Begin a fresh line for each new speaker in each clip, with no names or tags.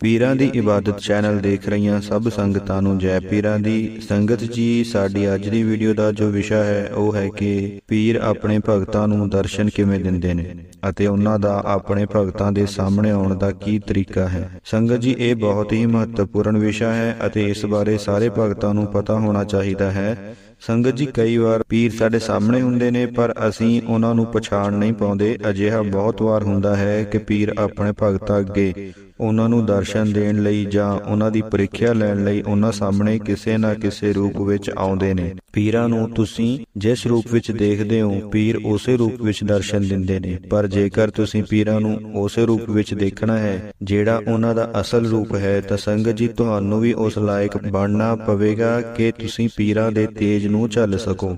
ਪੀਰਾਂ ਦੀ ਇਬਾਦਤ ਚੈਨਲ ਦੇਖ ਰਹੀਆਂ ਸਭ ਸੰਗਤਾਂ ਨੂੰ ਜੈ ਪੀਰਾਂ ਦੀ ਸੰਗਤ ਜੀ ਸਾਡੀ ਅੱਜ ਦੀ ਵੀਡੀਓ ਦਾ ਜੋ ਵਿਸ਼ਾ ਹੈ ਉਹ ਹੈ ਕਿ ਪੀਰ ਆਪਣੇ ਭਗਤਾਂ ਨੂੰ ਦਰਸ਼ਨ ਕਿਵੇਂ ਦਿੰਦੇ ਨੇ? ਅਤੇ ਉਹਨਾਂ ਦਾ ਆਪਣੇ ਭਗਤਾਂ ਦੇ ਸਾਹਮਣੇ ਆਉਣ ਦਾ ਕੀ ਤਰੀਕਾ ਹੈ? ਸੰਗਤ ਜੀ ਇਹ ਬਹੁਤ ਹੀ ਮਹੱਤਵਪੂਰਨ ਵਿਸ਼ਾ ਹੈ ਅਤੇ ਇਸ ਬਾਰੇ ਸਾਰੇ ਭਗਤਾਂ ਨੂੰ ਪਤਾ ਹੋਣਾ ਚਾਹੀਦਾ ਹੈ। ਸੰਗਤ ਜੀ ਕਈ ਵਾਰ ਪੀਰ ਸਾਡੇ ਸਾਹਮਣੇ ਹੁੰਦੇ ਨੇ ਪਰ ਅਸੀਂ ਉਹਨਾਂ ਨੂੰ ਪਛਾਣ ਨਹੀਂ ਪਾਉਂਦੇ ਅਜਿਹਾ ਬਹੁਤ ਵਾਰ ਹੁੰਦਾ ਹੈ ਕਿ ਪੀਰ ਆਪਣੇ ਭਗਤਾਂ ਅੱਗੇ ਉਹਨਾਂ ਨੂੰ ਦਰਸ਼ਨ ਦੇਣ ਲਈ ਜਾਂ ਉਹਨਾਂ ਦੀ ਪ੍ਰੀਖਿਆ ਲੈਣ ਲਈ ਉਹਨਾਂ ਸਾਹਮਣੇ ਕਿਸੇ ਨਾ ਕਿਸੇ ਰੂਪ ਵਿੱਚ ਆਉਂਦੇ ਨੇ। ਪੀਰਾਂ ਨੂੰ ਤੁਸੀਂ ਜਿਸ ਰੂਪ ਵਿੱਚ ਦੇਖਦੇ ਹੋ, ਪੀਰ ਉਸੇ ਰੂਪ ਵਿੱਚ ਦਰਸ਼ਨ ਦਿੰਦੇ ਨੇ। ਪਰ ਜੇਕਰ ਤੁਸੀਂ ਪੀਰਾਂ ਨੂੰ ਉਸੇ ਰੂਪ ਵਿੱਚ ਦੇਖਣਾ ਹੈ, ਜਿਹੜਾ ਉਹਨਾਂ ਦਾ ਅਸਲ ਰੂਪ ਹੈ, ਤਾਂ ਸੰਗਤ ਜੀ ਤੁਹਾਨੂੰ ਵੀ ਉਸ ਲਾਇਕ ਬਣਨਾ ਪਵੇਗਾ ਕਿ ਤੁਸੀਂ ਪੀਰਾਂ ਦੇ ਤੇਜ ਨੂੰ ਝੱਲ ਸਕੋ।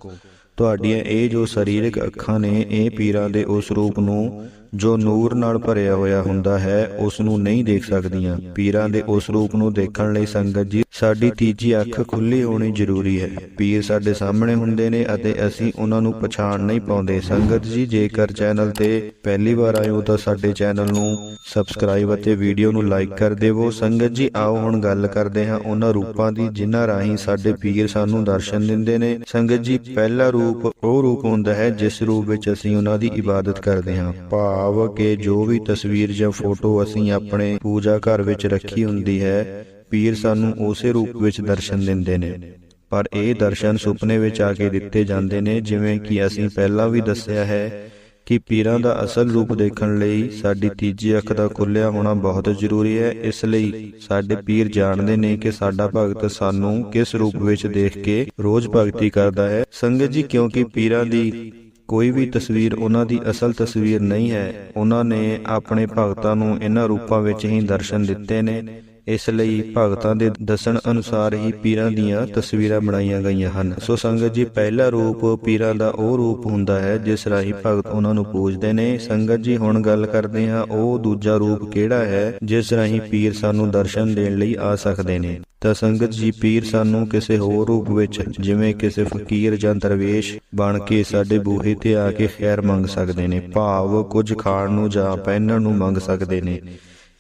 ਤੁਹਾਡੀਆਂ ਇਹ ਜੋ ਸਰੀਰਕ ਅੱਖਾਂ ਨੇ, ਇਹ ਪੀਰਾਂ ਦੇ ਉਸ ਰੂਪ ਨੂੰ ਜੋ ਨੂਰ ਨਾਲ ਭਰਿਆ ਹੋਇਆ ਹੁੰਦਾ ਹੈ, ਉਸ ਨੂੰ ਨਹੀਂ ਦੇਖ ਸਕਦੀਆਂ। ਪੀਰਾਂ ਦੇ ਉਸ ਰੂਪ ਨੂੰ ਦੇਖਣ ਲਈ ਸੰਗਤ ਜੀ, ਸਾਡੀ ਤੀਜੀ ਅੱਖ ਖੁੱਲੀ ਹੋਣੀ ਜ਼ਰੂਰੀ ਹੈ। ਪੀਰ ਸਾਡੇ ਸਾਹਮਣੇ ਹੁੰਦੇ ਨੇ ਅਤੇ ਅਸੀਂ ਉਹਨਾਂ ਨੂੰ ਪਛਾਣ ਨਹੀਂ ਪਾਉਂਦੇ। ਸੰਗਤ ਜੀ, ਜੇਕਰ ਚੈਨਲ ਤੇ ਪਹਿਲੀ ਵਾਰ ਆਏ ਹੋ ਤਾਂ ਸਾਡੇ ਚੈਨਲ ਨੂੰ ਸਬਸਕ੍ਰਾਈਬ ਅਤੇ ਵੀਡੀਓ ਨੂੰ ਲਾਈਕ ਕਰ ਦੇਵੋ। ਸੰਗਤ ਜੀ, ਆਓ ਹੁਣ ਗੱਲ ਕਰਦੇ ਹਾਂ ਉਹਨਾਂ ਰੂਪਾਂ ਦੀ, ਜਿਨ੍ਹਾਂ ਰਾਹੀਂ ਸਾਡੇ ਪੀਰ ਸਾਨੂੰ ਦਰਸ਼ਨ ਦਿੰਦੇ ਨੇ। ਸੰਗਤ ਜੀ, ਪਹਿਲਾ ਰੂਪ ਉਹ ਰੂਪ ਹੁੰਦਾ ਹੈ ਜਿਸ ਰੂਪ ਵਿੱਚ ਅਸੀਂ ਉਹਨਾਂ ਦੀ ਇਬਾਦਤ ਕਰਦੇ ਹਾਂ। ਭਾਵ ਕਿ ਜੋ ਵੀ ਤਸਵੀਰ ਜਾਂ ਫੋਟੋ ਅਸੀਂ ਆਪਣੇ ਪੂਜਾ ਘਰ ਵਿੱਚ ਰੱਖੀ ਹੁੰਦੀ ਹੈ, ਪੀਰ ਸਾਨੂੰ ਉਸੇ ਰੂਪ ਵਿੱਚ ਦਰਸ਼ਨ ਦਿੰਦੇ ਨੇ। ਪਰ ਇਹ ਦਰਸ਼ਨ ਸੁਪਨੇ ਵਿੱਚ ਆ ਕੇ ਦਿੱਤੇ ਜਾਂਦੇ ਨੇ, ਜਿਵੇਂ ਕਿ ਅਸੀਂ ਪਹਿਲਾਂ ਵੀ ਦੱਸਿਆ ਹੈ ਕਿ ਪੀਰਾਂ ਦਾ ਅਸਲ ਰੂਪ ਦੇਖਣ ਲਈ ਸਾਡੀ ਤੀਜੀ ਅੱਖ ਦਾ ਖੁੱਲਿਆ ਹੋਣਾ ਬਹੁਤ ਜ਼ਰੂਰੀ ਹੈ, ਇਸ ਲਈ ਸਾਡੇ ਪੀਰ ਜਾਣਦੇ ਨੇ ਕਿ ਸਾਡਾ ਭਗਤ ਸਾਨੂੰ ਕਿਸ ਰੂਪ ਵਿੱਚ ਦੇਖ ਕੇ ਰੋਜ਼ ਭਗਤੀ ਕਰਦਾ ਹੈ। ਸੰਗਤ ਜੀ, ਕਿਉਂਕਿ ਪੀਰਾਂ ਦੀ ਕੋਈ ਵੀ ਤਸਵੀਰ ਉਹਨਾਂ ਦੀ ਅਸਲ ਤਸਵੀਰ ਨਹੀਂ ਹੈ, ਉਹਨਾਂ ਨੇ ਆਪਣੇ ਭਗਤਾਂ ਨੂੰ ਇਹਨਾਂ ਰੂਪਾਂ ਵਿੱਚ ਹੀ ਦਰਸ਼ਨ ਦਿੱਤੇ ਨੇ। ਇਸ ਲਈ ਭਗਤਾਂ ਦੇ ਦੱਸਣ ਅਨੁਸਾਰ ਹੀ ਪੀਰਾਂ ਦੀਆਂ ਤਸਵੀਰਾਂ ਬਣਾਈਆਂ ਗਈਆਂ ਹਨ। ਸੋ ਸੰਗਤ ਜੀ, ਪਹਿਲਾ ਰੂਪ ਪੀਰਾਂ ਦਾ ਉਹ ਰੂਪ ਹੁੰਦਾ ਹੈ, ਜਿਸ ਰਾਹੀਂ ਭਗਤ ਉਹਨਾਂ ਨੂੰ ਪੂਜਦੇ ਨੇ। ਸੰਗਤ ਜੀ, ਹੁਣ ਗੱਲ ਕਰਦੇ ਹਾਂ, ਉਹ ਦੂਜਾ ਰੂਪ ਕਿਹੜਾ ਹੈ, ਜਿਸ ਰਾਹੀਂ ਪੀਰ ਸਾਨੂੰ ਦਰਸ਼ਨ ਦੇਣ ਲਈ ਆ ਸਕਦੇ ਨੇ? ਤਾਂ ਸੰਗਤ ਜੀ, ਪੀਰ ਸਾਨੂੰ ਕਿਸੇ ਹੋਰ ਰੂਪ ਵਿੱਚ, ਜਿਵੇਂ ਕਿਸੇ ਫਕੀਰ ਜਾਂ ਦਰਵੇਸ਼ ਬਣ ਕੇ ਸਾਡੇ ਬੂਹੇ ਤੇ ਆ ਕੇ ਖੈਰ ਮੰਗ ਸਕਦੇ ਨੇ, ਭਾਵ ਕੁਝ ਖਾਣ ਨੂੰ ਜਾਂ ਪਹਿਨਣ ਨੂੰ ਮੰਗ ਸਕਦੇ ਨੇ।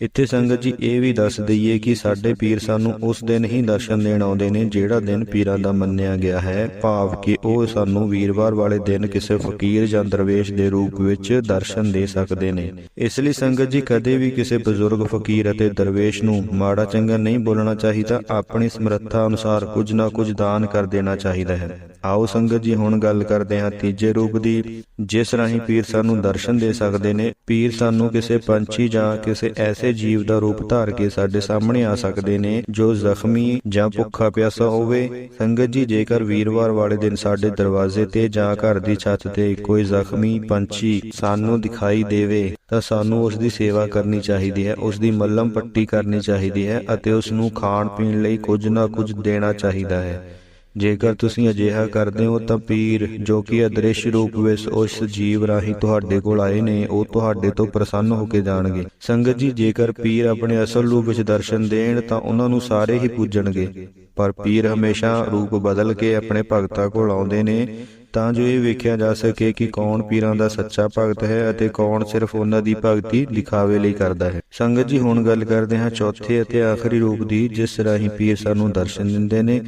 ਇੱਥੇ ਸੰਗਤ ਜੀ ਇਹ ਵੀ ਦੱਸ ਦਈਏ ਕਿ ਸਾਡੇ ਪੀਰ ਸਾਨੂੰ ਉਸ ਦਿਨ ਹੀ ਦਰਸ਼ਨ ਦੇਣ ਆਉਂਦੇ ਨੇ ਜਿਹੜਾ ਦਿਨ ਪੀਰਾਂ ਦਾ ਮੰਨਿਆ ਗਿਆ ਹੈ। ਭਾਵ ਕਿ ਉਹ ਸਾਨੂੰ ਵੀਰਵਾਰ ਵਾਲੇ ਦਿਨ ਕਿਸੇ ਫਕੀਰ ਜਾਂ ਦਰਵੇਸ਼ ਦੇ ਰੂਪ ਵਿੱਚ ਦਰਸ਼ਨ ਦੇ ਸਕਦੇ ਨੇ। ਇਸ ਲਈ ਸੰਗਤ ਜੀ ਕਦੇ ਵੀ ਕਿਸੇ ਬਜ਼ੁਰਗ ਫਕੀਰ ਅਤੇ ਦਰਵੇਸ਼ ਨੂੰ ਮਾੜਾ ਚੰਗਾ ਨਹੀਂ ਬੋਲਣਾ ਚਾਹੀਦਾ, ਆਪਣੀ ਸਮਰੱਥਾ ਅਨੁਸਾਰ ਕੁਝ ਨਾ ਕੁਝ ਦਾਨ ਕਰ ਦੇਣਾ ਚਾਹੀਦਾ ਹੈ। ਆਓ ਸੰਗਤ ਜੀ ਹੁਣ ਗੱਲ ਕਰਦੇ ਹਾਂ ਤੀਜੇ ਰੂਪ ਦੀ। ਜਿਸ ਰਾਹੀਂ ਪੀਰ ਸਾਨੂੰ ਦਰਸ਼ਨ ਦੇ ਸਕਦੇ ਨੇ, ਪੀਰ ਸਾਨੂੰ ਕਿਸੇ ਪੰਛੀ ਜਾਂ ਕਿਸੇ ਐਸੇ ਜੀਵ ਦਾ ਰੂਪ ਧਾਰ ਕੇ ਸਾਡੇ ਸਾਹਮਣੇ ਆ ਸਕਦੇ ਨੇ, ਜੋ ਜ਼ਖਮੀ ਜਾਂ ਭੁੱਖਾ ਪਿਆਸਾ ਹੋਵੇ। ਸੰਗਤ ਜੀ, ਜੇਕਰ ਵੀਰਵਾਰ ਵਾਲੇ ਦਿਨ ਸਾਡੇ ਦਰਵਾਜ਼ੇ ਤੇ ਜਾਂ ਘਰ ਦੀ ਛੱਤ ਤੇ ਕੋਈ ਜ਼ਖਮੀ ਪੰਛੀ ਸਾਨੂੰ ਦਿਖਾਈ ਦੇਵੇ, ਤਾਂ ਸਾਨੂੰ ਉਸ ਦੀ ਸੇਵਾ ਕਰਨੀ ਚਾਹੀਦੀ ਹੈ, ਉਸ ਦੀ ਮੱਲਮ ਪੱਟੀ ਕਰਨੀ ਚਾਹੀਦੀ ਹੈ ਅਤੇ ਉਸ ਨੂੰ ਖਾਣ ਪੀਣ ਲਈ ਕੁਝ ਨਾ ਕੁਝ ਦੇਣਾ ਚਾਹੀਦਾ ਹੈ। ਜੇਕਰ ਤੁਸੀਂ ਅਜਿਹਾ ਕਰਦੇ ਹੋ ਤਾਂ ਪੀਰ ਜੋ ਕਿ ਅਦ੍ਰਿਸ਼ ਰੂਪ ਵਿੱਚ ਉਸ ਜੀਵ ਰਾਹੀਂ ਤੁਹਾਡੇ ਕੋਲ ਆਏ ਨੇ ਉਹ ਤੁਹਾਡੇ ਤੋਂ ਪ੍ਰਸੰਨ ਹੋ ਕੇ ਜਾਣਗੇ। ਸੰਗਤ ਜੀ ਜੇਕਰ ਪੀਰ ਆਪਣੇ ਅਸਲ ਰੂਪ ਵਿੱਚ ਦਰਸ਼ਨ ਦੇਣ ਤਾਂ ਉਹਨਾਂ ਨੂੰ ਸਾਰੇ ਹੀ ਪੂਜਣਗੇ। ਪਰ ਪੀਰ ਹਮੇਸ਼ਾ ਰੂਪ ਬਦਲ ਕੇ ਆਪਣੇ ਭਗਤਾਂ ਕੋਲ ਆਉਂਦੇ ਨੇ ਤਾਂ ਜੋ ਇਹ ਵੇਖਿਆ ਜਾ ਸਕੇ ਕਿ ਕੌਣ ਪੀਰਾਂ ਦਾ ਸੱਚਾ ਭਗਤ ਹੈ ਅਤੇ ਕੌਣ ਸਿਰਫ ਉਹਨਾਂ ਦੀ ਭਗਤੀ ਦਿਖਾਵੇ ਲਈ ਕਰਦਾ ਹੈ। ਸੰਗਤ ਜੀ ਹੁਣ ਗੱਲ ਕਰਦੇ ਹਾਂ ਚੌਥੇ ਅਤੇ ਆਖਰੀ ਰੂਪ ਦੀ ਜਿਸ ਰਾਹੀਂ ਪੀਰ ਸਾਨੂੰ ਦਰਸ਼ਨ ਦਿੰਦੇ ਨੇ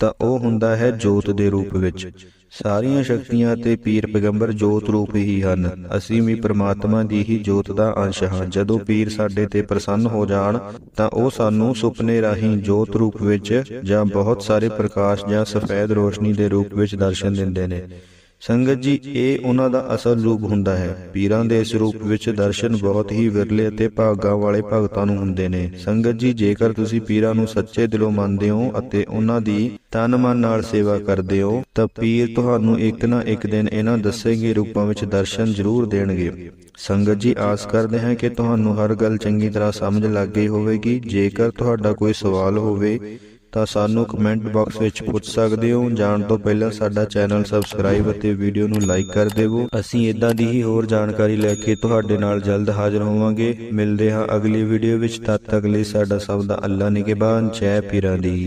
ਤਾਂ ਉਹ ਹੁੰਦਾ ਹੈ ਜੋਤ ਦੇ ਰੂਪ ਵਿੱਚ। ਸਾਰੀਆਂ ਸ਼ਕਤੀਆਂ ਅਤੇ ਪੀਰ ਪੈਗੰਬਰ ਜੋਤ ਰੂਪ ਹੀ ਹਨ। ਅਸੀਂ ਵੀ ਪ੍ਰਮਾਤਮਾ ਦੀ ਹੀ ਜੋਤ ਦਾ ਅੰਸ਼ ਹਾਂ। ਜਦੋਂ ਪੀਰ ਸਾਡੇ ਤੇ ਪ੍ਰਸੰਨ ਹੋ ਜਾਣ, ਤਾਂ ਉਹ ਸਾਨੂੰ ਸੁਪਨੇ ਰਾਹੀਂ ਜੋਤ ਰੂਪ ਵਿੱਚ ਜਾਂ ਬਹੁਤ ਸਾਰੇ ਪ੍ਰਕਾਸ਼ ਜਾਂ ਸਫੈਦ ਰੋਸ਼ਨੀ ਦੇ ਰੂਪ ਵਿੱਚ ਦਰਸ਼ਨ ਦਿੰਦੇ ਨੇ। ਸੰਗਤ ਜੀ, ਇਹ ਉਹਨਾਂ ਦਾ ਅਸਲ ਰੂਪ ਹੁੰਦਾ ਹੈ। ਪੀਰਾਂ ਦੇ ਇਸ ਰੂਪ ਵਿੱਚ ਦਰਸ਼ਨ ਬਹੁਤ ਹੀ ਵਿਰਲੇ ਅਤੇ ਭਾਗਾਂ ਵਾਲੇ ਭਗਤਾਂ ਨੂੰ ਹੁੰਦੇ ਨੇ। ਸੰਗਤ ਜੀ, ਜੇਕਰ ਤੁਸੀਂ ਪੀਰਾਂ ਨੂੰ ਸੱਚੇ ਦਿਲੋਂ ਮੰਨਦੇ ਹੋ ਅਤੇ ਉਹਨਾਂ ਦੀ ਤਨ ਮਨ ਨਾਲ ਸੇਵਾ ਕਰਦੇ ਹੋ, ਤਾਂ ਪੀਰ ਤੁਹਾਨੂੰ ਇੱਕ ਨਾ ਇੱਕ ਦਿਨ ਇਹਨਾਂ ਦੱਸੇ ਗਏ ਰੂਪਾਂ ਵਿੱਚ ਦਰਸ਼ਨ ਜ਼ਰੂਰ ਦੇਣਗੇ। ਸੰਗਤ ਜੀ, ਆਸ ਕਰਦੇ ਹਾਂ ਕਿ ਤੁਹਾਨੂੰ ਹਰ ਗੱਲ ਚੰਗੀ ਤਰ੍ਹਾਂ ਸਮਝ ਲੱਗ ਗਈ ਹੋਵੇਗੀ। ਜੇਕਰ ਤੁਹਾਡਾ ਕੋਈ ਸਵਾਲ ਹੋਵੇ ਤਾਂ ਸਾਨੂੰ ਕਮੈਂਟ ਬਾਕਸ ਵਿੱਚ ਪੁੱਛ ਸਕਦੇ ਹੋ। ਜਾਣ ਤੋਂ ਪਹਿਲਾਂ ਸਾਡਾ ਚੈਨਲ ਸਬਸਕ੍ਰਾਈਬ ਅਤੇ ਵੀਡੀਓ ਨੂੰ ਲਾਈਕ ਕਰ ਦੇਵੋ। ਅਸੀਂ ਇਦਾਂ ਦੀ ਹੀ ਹੋਰ ਜਾਣਕਾਰੀ ਲੈ ਕੇ ਤੁਹਾਡੇ ਨਾਲ ਜਲਦ ਹਾਜ਼ਰ ਹੋਵਾਂਗੇ। ਮਿਲਦੇ ਹਾਂ ਅਗਲੀ ਵੀਡੀਓ ਵਿੱਚ। ਤਦ ਤੱਕ ਲਈ ਸਾਡਾ ਸਭ ਦਾ ਅੱਲਾ ਨਿਗਹਿਬਾਨ। ਜੈ ਪੀਰਾਂ ਦੀ।